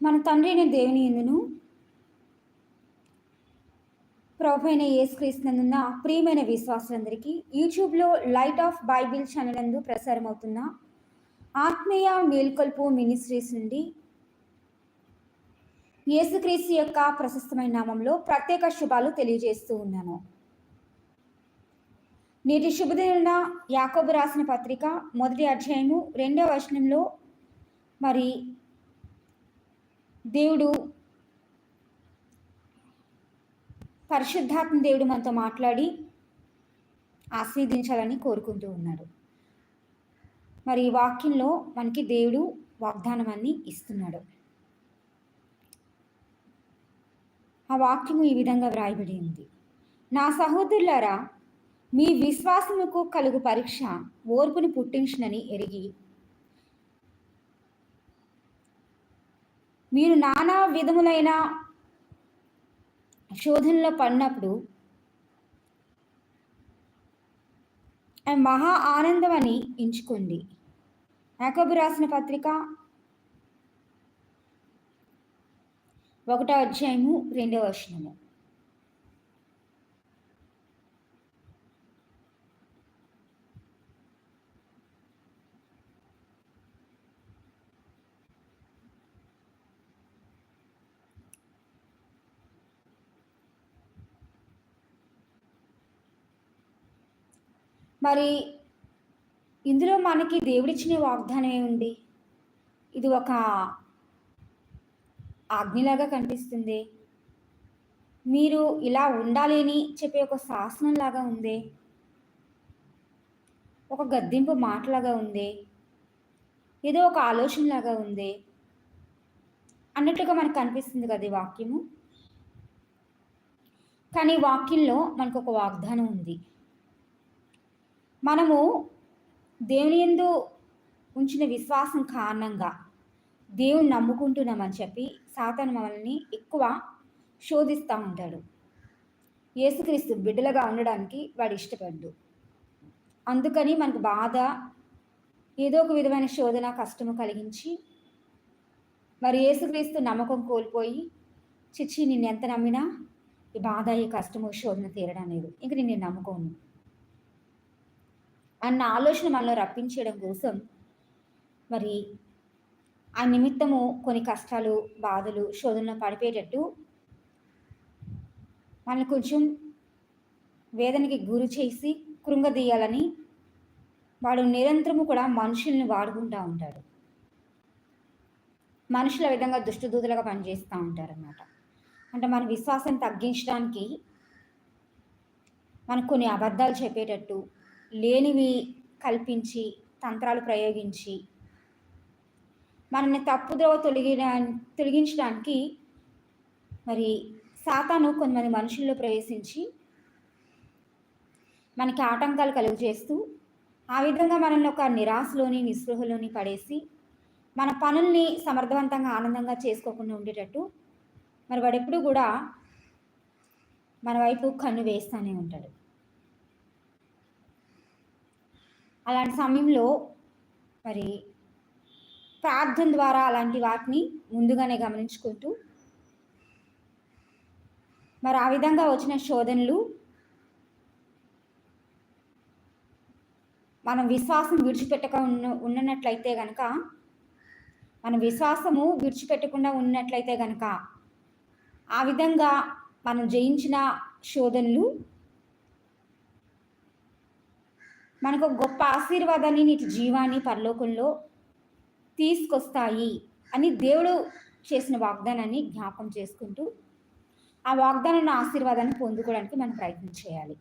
మన తండ్రి అయిన దేవుని ఎందును? ప్రభు అయిన యేసుక్రీస్తునందున్న ప్రియమైన విశ్వాసులందరికీ యూట్యూబ్లో లైట్ ఆఫ్ బైబిల్ ఛానల్ నందు ప్రసారం అవుతున్న ఆత్మీయ మేల్కొల్పు మినిస్ట్రీస్ నుండి యేసుక్రీస్తు యొక్క ప్రశస్తమైన నామంలో ప్రత్యేక శుభాలు తెలియజేస్తూ ఉన్నాను. నేటి శుభదిన యాకోబు రాసిన పత్రిక మొదటి అధ్యాయము రెండవ వచనంలో మరి దేవుడు పరిశుద్ధాత్మ దేవుడు మనతో మాట్లాడి ఆస్వాదించాలని కోరుకుంటూ ఉన్నాడు. మరి ఈ వాక్యంలో మనకి దేవుడు వాగ్దానాన్ని ఇస్తున్నాడు. ఆ వాక్యము ఈ విధంగా వ్రాయబడి ఉంది. నా సహోదరులారా మీ విశ్వాసముకు కలుగు పరీక్ష ఓర్పును పుట్టించినని ఎరిగి మీరు నానా విధములైన శోధనలో పడినప్పుడు మహా ఆనందం అని ఎంచుకోండి. యాకబు రాసిన పత్రిక ఒకటో అధ్యాయము రెండవ వచనము. మరి ఇందులో మనకి దేవుడిచ్చిన వాగ్దానం ఏముంది? ఇది ఒక ఆజ్ఞలాగా కనిపిస్తుంది. మీరు ఇలా ఉండాలి అని చెప్పే ఒక శాసనం లాగా ఉంది. ఒక గద్దింపు మాటలాగా ఉంది. ఏదో ఒక ఆలోచనలాగా ఉంది. అన్నట్లుగా మనకు కనిపిస్తుంది కదా ఈ వాక్యము? కానీ వాక్యంలో మనకు ఒక వాగ్దానం ఉంది. మనము దేవుని ఎందు ఉంచిన విశ్వాసం కారణంగా దేవుని నమ్ముకుంటున్నామని చెప్పి సాతాను మనల్ని ఎక్కువ శోధిస్తూ ఉంటాడు. యేసుక్రీస్తు బిడ్డలుగా ఉండడానికి వాడు ఇష్టపడ్డు. అందుకని మనకు బాధ ఏదో ఒక విధమైన శోధన కష్టము కలిగించి మరి యేసుక్రీస్తు నమ్మకం కోల్పోయి చిచ్చి నిన్ను ఎంత నమ్మినా ఈ బాధ ఈ కష్టము శోధన తీరడం లేదు. ఇంక నేను నమ్ముకోను. అన్న ఆలోచన మనలో రప్పించడం కోసం మరి ఆ నిమిత్తము కొన్ని కష్టాలు బాధలు శోధనలు పడిపోయేటట్టు మనల్ని కొంచెం వేదనకి గురి చేసి కృంగదీయాలని వాడు నిరంతరము కూడా మనుషుల్ని వాడుకుంటూ ఉంటాడు. మనుషుల విధంగా దుష్టదూతలుగా పనిచేస్తూ ఉంటారన్నమాట. అంటే మన విశ్వాసం తగ్గించడానికి మనకు కొన్ని అబద్ధాలు చెప్పేటట్టు లేనివి కల్పించి తంత్రాలు ప్రయోగించి మనల్ని తప్పుద్రోవ తొలగి తొలగించడానికి మరి సాతాను కొంతమంది మనుషుల్లో ప్రవేశించి మనకి ఆటంకాలు కలుగు చేస్తూ ఆ విధంగా మనల్ని ఒక నిరాశలోని నిస్పృహలోని పడేసి మన పనుల్ని సమర్థవంతంగా ఆనందంగా చేసుకోకుండా ఉండేటట్టు మరి వాడెప్పుడు కూడా మన వైపు కన్ను వేస్తూనే ఉంటాడు. అలాంటి సమయంలో మరి ప్రార్థన ద్వారా అలాంటి వాటిని ముందుగానే గమనించుకుంటూ మరి ఆ విధంగా వచ్చిన శోధనలు మనం విశ్వాసం విడిచిపెట్టక ఉన్న ఉన్నట్లయితే కనుక మన విశ్వాసము విడిచిపెట్టకుండా ఉన్నట్లయితే కనుక ఆ విధంగా మనం జయించిన శోధనలు మనకు గొప్ప ఆశీర్వాదాన్ని నీటి జీవాన్ని పరలోకంలో తీసుకొస్తాయి అని దేవుడు చేసిన వాగ్దానాన్ని జ్ఞాపకం చేసుకుంటూ ఆ వాగ్దానాన్ని ఆశీర్వాదాన్ని పొందుకోవడానికి మనం ప్రయత్నం చేయాలి.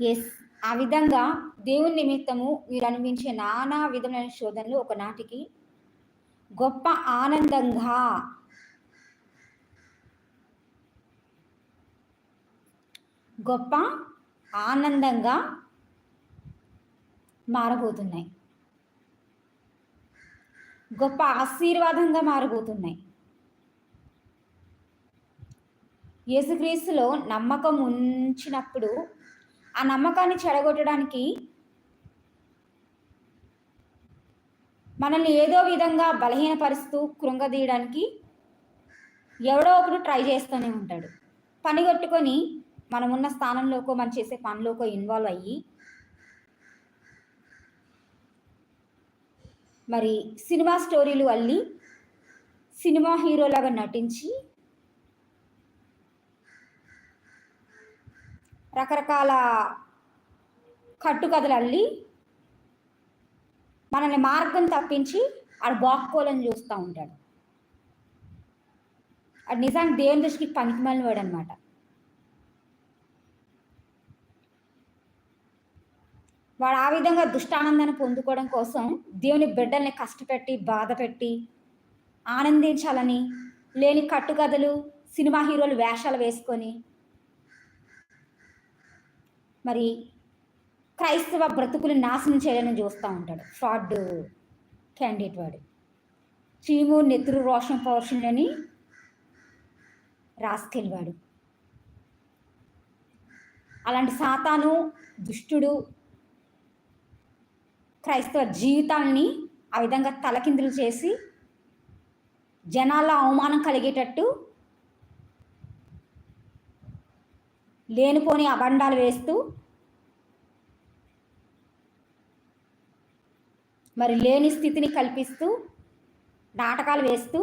ఎస్ ఆ విధంగా దేవుని నిమిత్తము మీరు అనిపించే నానా విధమైన శోధనలు ఒకనాటికి గొప్ప ఆనందంగా గొప్ప ఆనందంగా మారబోతున్నాయి. గొప్ప ఆశీర్వాదంగా మారబోతున్నాయి. యేసుక్రీస్తులో నమ్మకం ఉంచినప్పుడు ఆ నమ్మకాన్ని చెడగొట్టడానికి మనల్ని ఏదో విధంగా బలహీనపరుస్తూ కృంగదీయడానికి ఎవడో ఒకడు ట్రై చేస్తూనే ఉంటాడు. పనిగొట్టుకొని మనమున్న మనం ఉన్న స్థానంలోకో మనం చేసే పనిలోకో ఇన్వాల్వ్ అయ్యి మరి సినిమా స్టోరీలు అల్లి సినిమా హీరోలాగా నటించి రకరకాల కట్టుకథలు అల్లి మనల్ని మార్గం తప్పించి ఆడు బాక్కోలని చూస్తూ ఉంటాడు. అది నిజానికి దేవుని దృష్టికి పనికిమాలిన వాడు అనమాట వాడు ఆ విధంగా దుష్టానందాన్ని పొందుకోవడం కోసం దేవుని బిడ్డల్ని కష్టపెట్టి బాధ పెట్టి ఆనందించాలని లేని కట్టుకథలు సినిమా హీరోలు వేషాలు వేసుకొని మరి క్రైస్తవ బ్రతుకులు నాశనం చేయాలని చూస్తూ ఉంటాడు. ఫ్రాడ్ క్యాండిడేట్ వాడు. చీము నెత్తురు రోషం పౌరుషులని రాసుకెళ్ళివాడు అలాంటి సాతాను దుష్టుడు క్రైస్తవ జీవితాన్ని ఆ విధంగా తలకిందులు చేసి జనాల అవమానం కలిగేటట్టు లేనిపోని అబండాలు వేస్తూ మరి లేని స్థితిని కల్పిస్తూ నాటకాలు వేస్తూ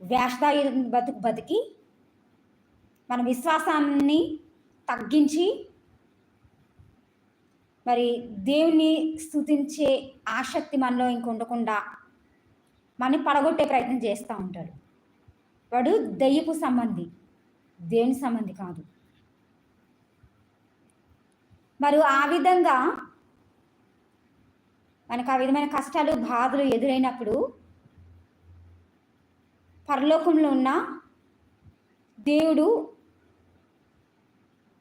వేషధాయి బతుకు బతికి మన విశ్వాసాన్ని తగ్గించి మరి దేవుని స్థుతించే ఆసక్తి మనలో ఇంక ఉండకుండా మనని పడగొట్టే ప్రయత్నం చేస్తూ ఉంటాడు. వాడు దయ్యపు సంబంధి దేవుని సంబంధి కాదు. మరి ఆ విధంగా మనకు ఆ విధమైన కష్టాలు బాధలు ఎదురైనప్పుడు పరలోకంలో ఉన్న దేవుడు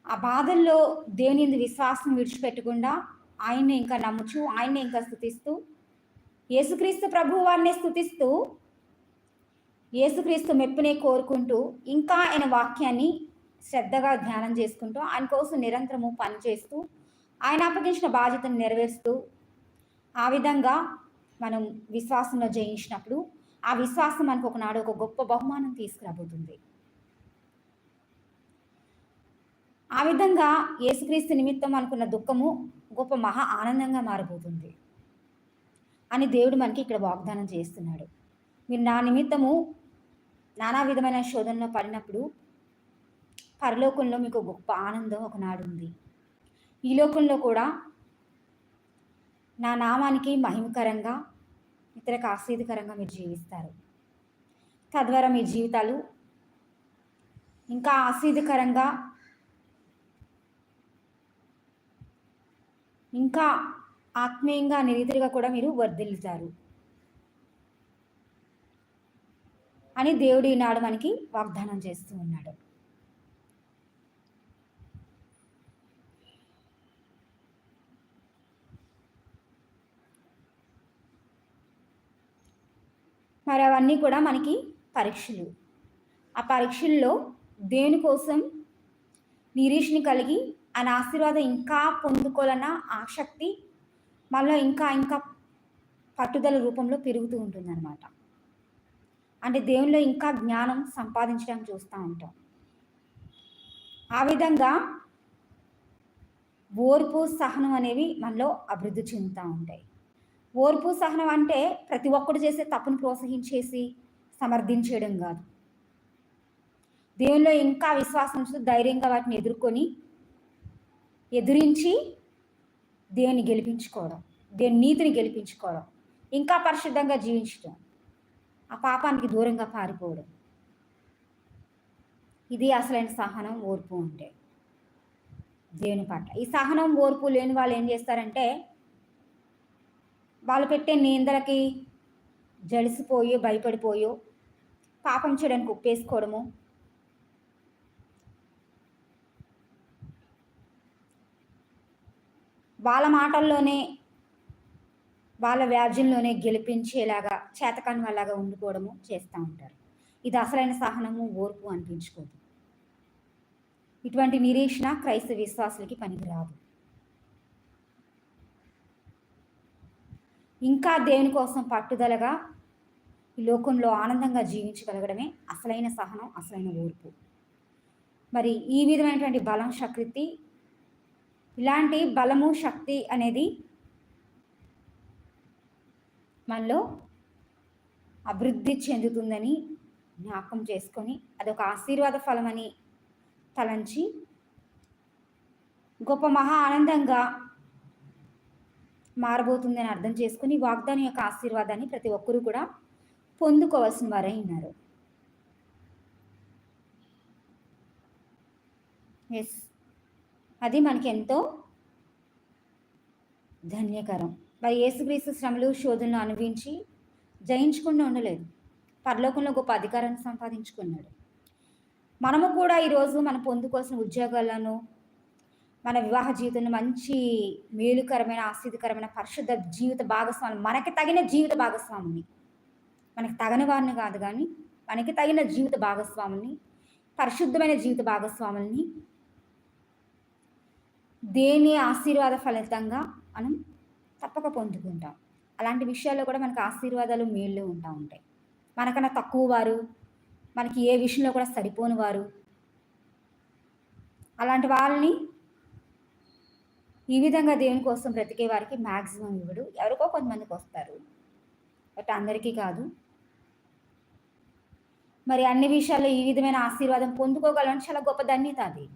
ఆ బాధల్లో దేవుని విశ్వాసం విడిచిపెట్టకుండా ఆయన్ని ఇంకా నమ్ముచు ఆయన్ని ఇంకా స్థుతిస్తూ యేసుక్రీస్తు ప్రభు వారిని స్థుతిస్తూ యేసుక్రీస్తు మెప్పునే కోరుకుంటూ ఇంకా ఆయన వాక్యాన్ని శ్రద్ధగా ధ్యానం చేసుకుంటూ ఆయన కోసం నిరంతరము పనిచేస్తూ ఆయన అప్పగించిన బాధ్యతను నెరవేరుస్తూ ఆ విధంగా మనం విశ్వాసంలో జయించినప్పుడు ఆ విశ్వాసం మనకు ఒకనాడు ఒక గొప్ప బహుమానం తీసుకురాబోతుంది. ఆ విధంగా యేసుక్రీస్తు నిమిత్తం అనుకున్న దుఃఖము గొప్ప మహా ఆనందంగా మారబోతుంది అని దేవుడు మనకి ఇక్కడ వాగ్దానం చేస్తున్నాడు. మీరు నా నిమిత్తము నానా విధమైన శోధనలో పడినప్పుడు పరలోకంలో మీకు గొప్ప ఆనందం ఒకనాడు ఉంది. ఈ లోకంలో కూడా నా నామానికి మహిమకరంగా ఇతరకు ఆశ్రీదకరంగా మీరు జీవిస్తారు. తద్వారా మీ జీవితాలు ఇంకా ఆశ్రీదకరంగా ఇంకా ఆత్మీయంగా నిరీతిగా కూడా మీరు వర్ధిల్లుతారు. అని దేవుడు ఈనాడు మనకి వాగ్దానం చేస్తూ ఉన్నాడు. మరి అవన్నీ కూడా మనకి పరీక్షలు. ఆ పరీక్షల్లో దేని కోసం కలిగి ఆయన ఆశీర్వాదం ఇంకా పొందుకోవాలన్న ఆసక్తి మనలో ఇంకా ఇంకా పట్టుదల రూపంలో పెరుగుతూ ఉంటుందన్నమాట. అంటే దేవునిలో ఇంకా జ్ఞానం సంపాదించడం చూస్తూ ఉంటాం. ఆ విధంగా ఓర్పు సహనం అనేవి మనలో అభివృద్ధి చెందుతూ ఉంటాయి. ఓర్పు సహనం అంటే ప్రతి ఒక్కరు చేసే తప్పును ప్రోత్సహించేసి సమర్థించేయడం కాదు. దేవునిలో ఇంకా విశ్వాసం ధైర్యంగా వాటిని ఎదుర్కొని ఎదిరించి దేవుని గెలిపించుకోవడం దేవుని నీతిని గెలిపించుకోవడం ఇంకా పరిశుద్ధంగా జీవించడం ఆ పాపానికి దూరంగా పారిపోవడం. ఇది అసలైన సహనం ఓర్పు ఉంటే దేవుని పట్ల. ఈ సహనం ఓర్పు లేని వాళ్ళు ఏం చేస్తారంటే వాళ్ళు పెట్టే నిందలకి జడిసిపోయో భయపడిపోయో పాపం చేయడానికి ఉప్పేసుకోవడము వాళ్ళ మాటల్లోనే వాళ్ళ వ్యాజ్యంలోనే గెలిపించేలాగా చేతకాని వాళ్ళగా ఉండిపోవడము చేస్తూ ఉంటారు. ఇది అసలైన సహనము ఓర్పు అనిపించుకోదు. ఇటువంటి నిరీక్షణ క్రైస్తవ విశ్వాసులకి పనికిరాదు. ఇంకా దేవుని కోసం పట్టుదలగా ఈ లోకంలో ఆనందంగా జీవించగలగడమే అసలైన సహనం అసలైన ఓర్పు. మరి ఈ విధమైనటువంటి బలం శక్తి ఇలాంటి బలము శక్తి అనేది మనలో అభివృద్ధి చెందుతుందని జ్ఞాపకం చేసుకొని అదొక ఆశీర్వాద ఫలమని తలంచి గొప్ప మహా ఆనందంగా మారబోతుందని అర్థం చేసుకుని వాగ్దానం యొక్క ఆశీర్వాదాన్ని ప్రతి ఒక్కరూ కూడా పొందుకోవాల్సిన వారై ఉన్నారు. ఎస్ అది మనకి ఎంతో ధన్యకరం. మరి యేసుక్రీస్తు శ్రమలు శోధనలు అనుభవించి జయించకుండా ఉండలేదు. పరలోకంలో గొప్ప అధికారాన్ని సంపాదించుకున్నాడు. మనము కూడా ఈరోజు మనం పొందుకోవాల్సిన ఉద్యోగాలను మన వివాహ జీవితంలో మంచి మేలుకరమైన ఆస్తికరమైన పరిశుద్ధ జీవిత భాగస్వామి మనకి తగిన జీవిత భాగస్వామిని మనకి తగిన వారిని కాదు కానీ మనకి తగిన జీవిత భాగస్వాముల్ని పరిశుద్ధమైన జీవిత భాగస్వాముల్ని దేని ఆశీర్వాద ఫలితంగా మనం తప్పక పొందుకుంటాం. అలాంటి విషయాల్లో కూడా మనకు ఆశీర్వాదాలు మేళ్ళు ఉంటా ఉంటాయి. మనకన్నా తక్కువ వారు మనకి ఏ విషయంలో కూడా సరిపోని వారు అలాంటి వాళ్ళని ఈ విధంగా దేవుని కోసం బ్రతికే వారికి మ్యాక్సిమం ఇవ్వడు. ఎవరికో కొంతమందికి వస్తారు. బట్ అందరికీ కాదు. మరి అన్ని విషయాల్లో ఈ విధమైన ఆశీర్వాదం పొందుకోగలని చాలా గొప్ప ధన్యత అది.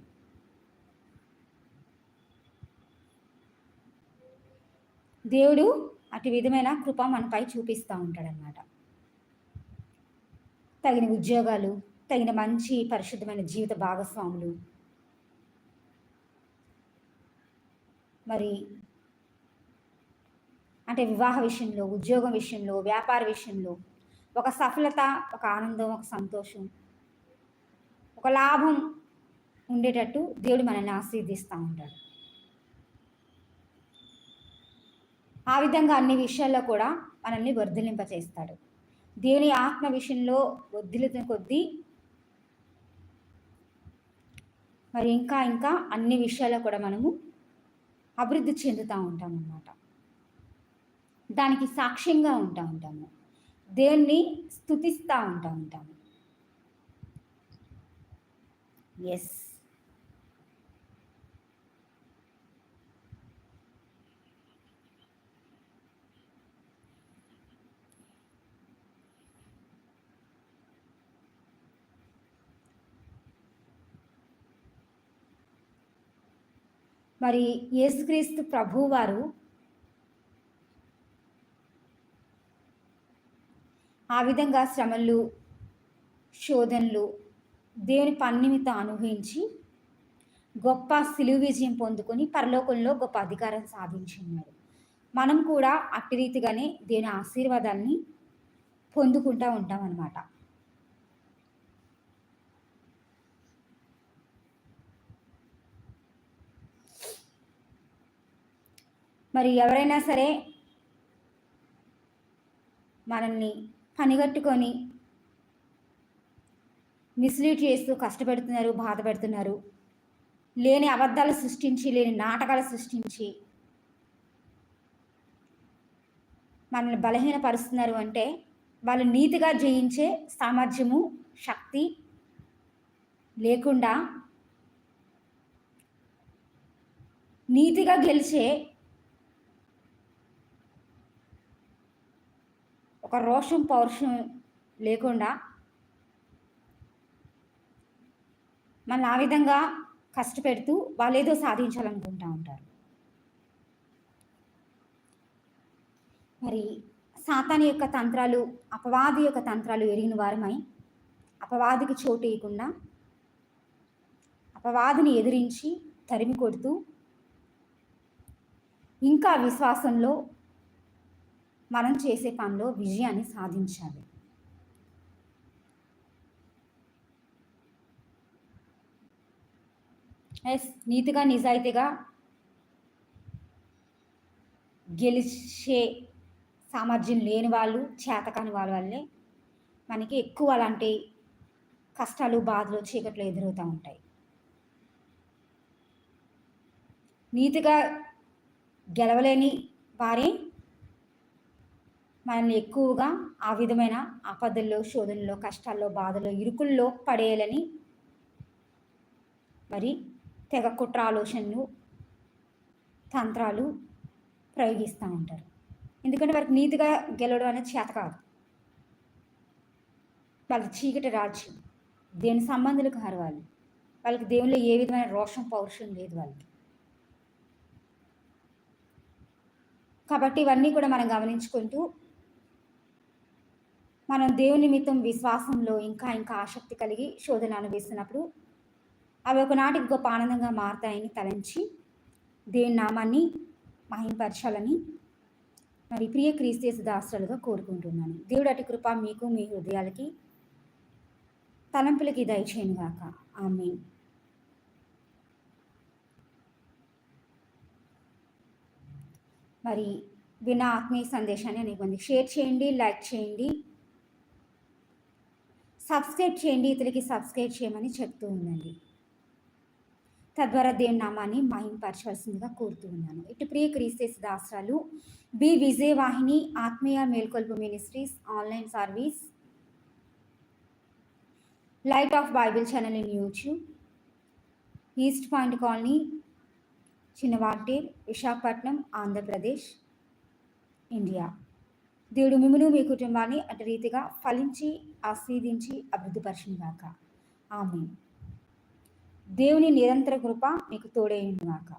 దేవుడు అటు విధమైన కృప మనపై చూపిస్తూ ఉంటాడనమాట తగిన ఉద్యోగాలు తగిన మంచి పరిశుద్ధమైన జీవిత భాగస్వాములు. మరి అంటే వివాహ విషయంలో ఉద్యోగం విషయంలో వ్యాపార విషయంలో ఒక సఫలత ఒక ఆనందం ఒక సంతోషం ఒక లాభం ఉండేటట్టు దేవుడు మనల్ని ఆశీర్దిస్తూ ఉంటాడు. ఆ విధంగా అన్ని విషయాల్లో కూడా మనల్ని వర్ధిలింపచేస్తాడు దేని దేవుని ఆత్మ విషయంలో వర్ధిల్లుతున్న కొద్దీ మరి ఇంకా ఇంకా అన్ని విషయాల్లో కూడా మనము అభివృద్ధి చెందుతూ ఉంటాం అన్నమాట. దానికి సాక్ష్యంగా ఉంటా ఉంటాము. దేవుణ్ణి స్థుతిస్తూ ఉంటా ఉంటాము. ఎస్ మరి యేసుక్రీస్తు ప్రభువారు ఆ విధంగా శ్రమలు శోధనలు దేవుని పన్నిమిత అనుభవించి గొప్ప సిలువు విజయం పొందుకొని పరలోకంలో గొప్ప అధికారం సాధించున్నారు మనం కూడా అట్టి రీతిగానే దేవుని ఆశీర్వాదాన్ని పొందుకుంటూ ఉంటాం అన్నమాట మరి ఎవరైనా సరే మనల్ని పనిగట్టుకొని మిస్లీడ్ చేస్తూ కష్టపెడుతున్నారు బాధ పెడుతున్నారు లేని అబద్ధాలు సృష్టించి లేని నాటకాలు సృష్టించి మనల్ని బలహీనపరుస్తున్నారు అంటే వాళ్ళు నీతిగా జయించే సామర్థ్యము శక్తి లేకుండా నీతిగా గెలిచే ఒక రోషం పౌరుషం లేకుండా మన ఆ విధంగా కష్టపెడుతూ వాళ్ళు ఏదో సాధించాలనుకుంటూ ఉంటారు. మరి సాతాని యొక్క తంత్రాలు అపవాది యొక్క తంత్రాలు ఎరిగిన వారమై అపవాదికి చోటు ఇవ్వకుండా అపవాదిని ఎదిరించి తరిమి కొడుతూ ఇంకా విశ్వాసంలో మనం చేసే పనిలో విజయాన్ని సాధించాలి. ఎస్ నీతిగా నిజాయితీగా గెలిచే సామర్థ్యం లేని వాళ్ళు చేతకాని వాళ్ళ వల్లే మనకి ఎక్కువ అలాంటి కష్టాలు బాధలు చీకట్లు ఎదురవుతూ ఉంటాయి. నీతిగా గెలవలేని వారే మనల్ని ఎక్కువగా ఆ విధమైన ఆపదల్లో శోధనలో కష్టాల్లో బాధల్లో ఇరుకుల్లో పడేయాలని మరి తెగ కుట్ర ఆలోచనలు తంత్రాలు ప్రయోగిస్తూ ఉంటారు. ఎందుకంటే వారికి నీతిగా గెలవడం అనేది చేత కాదు. వాళ్ళకి చీకటి రాజ్యం దేని సంబంధులు కారు వాళ్ళు వాళ్ళకి దేవుళ్ళు ఏ విధమైన రోషం పౌరుషం లేదు వాళ్ళకి. కాబట్టి ఇవన్నీ కూడా మనం గమనించుకుంటూ మనం దేవుని నిమిత్తం విశ్వాసంలో ఇంకా ఇంకా ఆసక్తి కలిగి శోధన అనుభవిస్తున్నప్పుడు అవి ఒకనాటికి గొప్ప ఆనందంగా మారుతాయని తలంచి దేవుని నామాన్ని మహింపరచాలని మరి ప్రియ క్రీస్తేసు దాసులుగా కోరుకుంటున్నాను. దేవుడు అటు కృప మీకు మీ హృదయాలకి తలంపులకి దయచేయను గాక. ఆమె మరి విన్న ఆత్మీయ సందేశాన్ని అనేక షేర్ చేయండి లైక్ చేయండి. సబ్స్క్రైబ్ చేయండి ఇతరులకి సబ్స్క్రైబ్ చేయమని చెప్తూ ఉందండి తద్వారా దేవుని నామాన్ని మహింపరచవలసిందిగా కోరుతూ ఉన్నాను. ఇటు ప్రియ క్రీస్తేస్ దాసరాలు బి విజయవాహిని ఆత్మీయ మేల్కొల్పు ministries online service light of Bible channel in YouTube east point colony Chinna Waltair Visakhapatnam Andhra Pradesh India. దేవుడు మిమ్మల్ని మీ కుటుంబాన్ని అటు రీతిగా ఫలించి ఆస్వాదించి అభివృద్ధిపరచుగాక ఆమె దేవుని నిరంతర కృప మీకు తోడైనగాక